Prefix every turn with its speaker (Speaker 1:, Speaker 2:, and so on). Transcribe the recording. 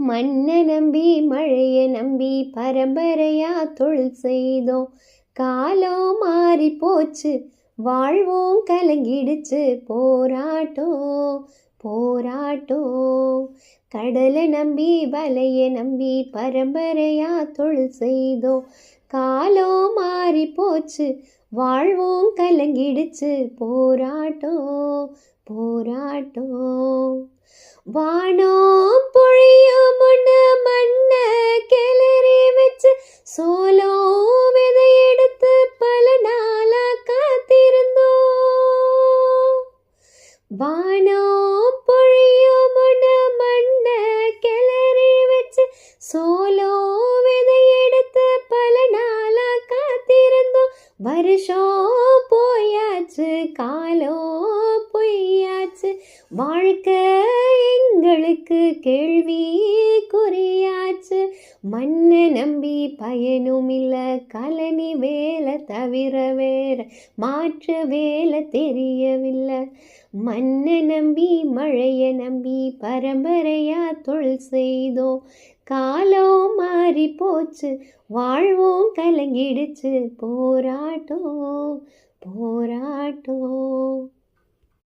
Speaker 1: மண்ணை நம்பி மழையை நம்பி பரம்பரையா தொழில் செய்தோம். காலம் மாறி போச்சு வாழ்வோம் கலங்கிடுச்சு. போராட்டம் போராட்டம். கடலை நம்பி வலையை நம்பி பரம்பரையா தொழில் செய்தோம். காலம் மாறி போச்சு வாழ்வோம் கலங்கிடுச்சு. போராட்டம் போராட்டம். வானோ வானம் பொழியும் மண்ண கிளறி வச்சு சோலோ விதை எடுத்து பல நாளா காத்திருந்தோம். வருஷம் போயாச்சு காலோ பொய்யாச்சு வாழ்க்கை எங்களுக்கு கேள்வி குறியாச்சு. மண்ணை நம்பி பயனும் இல்லை கலனி வேலை தவிர வேற மாற்று வேலை தெரியவில்லை. மண்ணை நம்பி மழையை நம்பி பரம்பரையா தொழில் செய்தோம் காலம் மாறி போச்சு. வாழ்வோம் கலங்கிடுச்சு. போராட்டம் போராட்டம்.